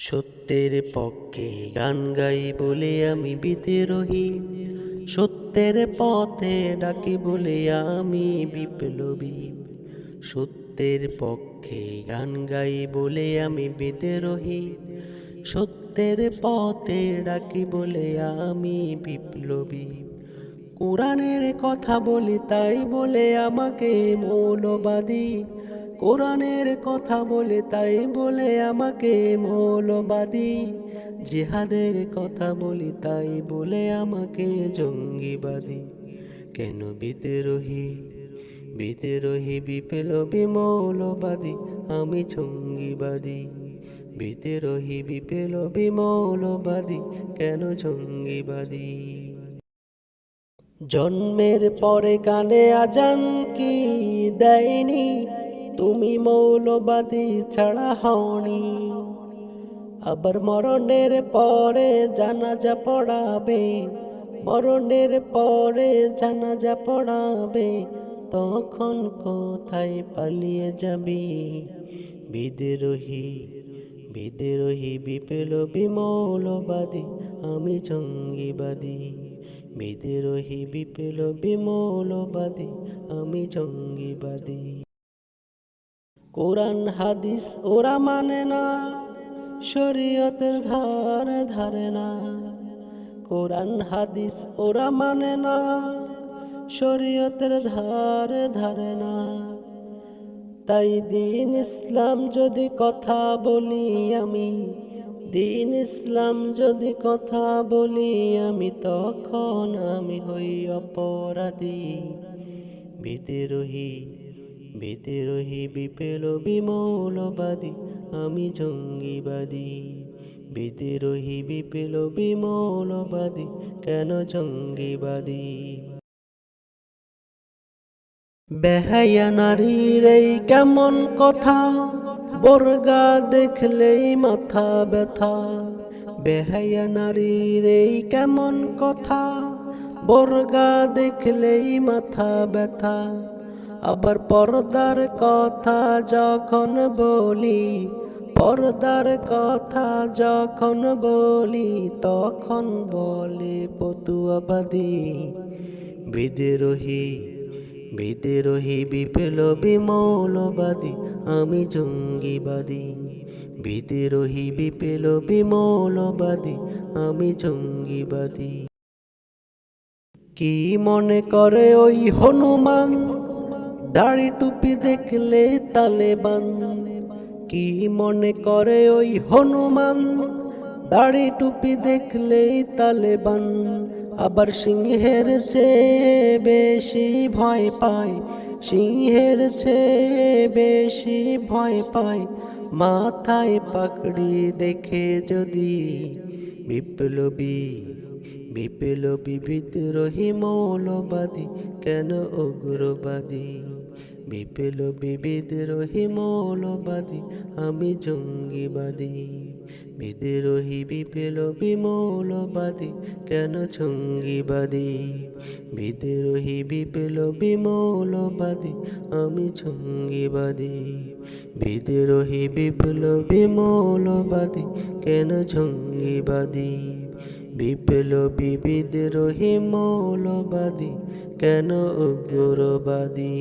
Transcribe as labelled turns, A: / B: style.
A: সত্যের পক্ষে গান গাই বলে আমি বিদ্রোহী। সত্যের পথে ডাকি বলে আমি বিপ্লবী। সত্যের পক্ষে গান গাই বলে আমি বিদ্রোহী। সত্যের পথে ডাকি বলে আমি বিপ্লবী। কোরআনের কথা বলি তাই বলে আমাকে মৌলবাদী। কোরআনের কথা বলে, তাই বলে আমাকে মৌলবাদী। জিহাদের কথা বলি, তাই বলে আমাকে জঙ্গিবাদী। কেন বিদ্রোহী? বিদ্রোহী, বিপ্লবী, মৌলবাদী, আমি জঙ্গিবাদী। বিদ্রোহী, বিপ্লবী, মৌলবাদী, কেন জঙ্গিবাদী? জন্মের পরে কানে আজান কি দেয়নি? তুমি মৌলবাদী ছাড়া হওনি। আবার মরণের পরে জানাজা পড়াবে। মরণের পরে জানাজা পড়াবে। তখন কোথায় পালিয়ে যাবি? বিদ্রোহী, বিদেরোহী, বিপ্লবী, মৌলবাদী, আমি জঙ্গিবাদী। বিদ্রোহী, বিপ্লবী, মৌলবাদী, আমি জঙ্গিবাদী। কোরআন, হাদিস ওরা মানে না, শরীয়তের ধারে ধারে না। কোরআন, হাদিস ওরা মানে না, শরীয়তের ধারে ধারে না। তাই দিন ইসলাম যদি কথা বলি আমি, দিন ইসলাম যদি কথা বলি আমি, তখন আমি হই অপরাধী, বিদ্রোহী। বিদ্রোহী বিপেল মৌলবাদী আমি জঙ্গিবাদী। বিদ্রোহী বিপেল মৌলবাদী কেন জঙ্গিবাদী? বেহাইয়া নারীর এই কেমন কথা, বর্গা দেখলেই মাথা ব্যথা। বেহাইয়া নারীর এই কেমন কথা, বর্গা দেখলেই মাথা ব্যথা। আবার পর্দার কথা যখন বলি, পর্দার কথা যখন বলি, তখন বলে পতুয়াবাদী বিদ্রোহী বিদ্রোহী, বিপ্লবী, মৌলবাদী, আমি জঙ্গিবাদী। বিদ্রোহী, বিপ্লবী, মৌলবাদী, আমি জঙ্গিবাদী। কি মনে করে ওই হনুমান? দাড়ি টুপি দেখলে তালেবান। কি মনে করে ওই হনুমান? দাড়ি টুপি দেখলেই তালেবান। আবার সিংহের চেয়ে বেশি ভয় পায়। সিংহের চেয়ে বেশি ভয় পায়। মাথায় পাকড়ি দেখে যদি বিপ্লবী বিপ্লবী বিদ্রোহী মৌলবাদী, কেন উগ্রবাদী? বিপ্লবী বিদ্রোহী মৌলবাদী, আমি জঙ্গিবাদী। বিদ্রোহী বিপ্লবী মৌলবাদী, কেন জঙ্গিবাদী? বিদ্রোহী বিপ্লবী মৌলবাদী, আমি জঙ্গিবাদী। বিদ্রোহী বিপ্লবী মৌলবাদী, কেন জঙ্গিবাদী? বিপ্লবী বিদ্রোহী মৌলবাদী, কেন উগ্রবাদী?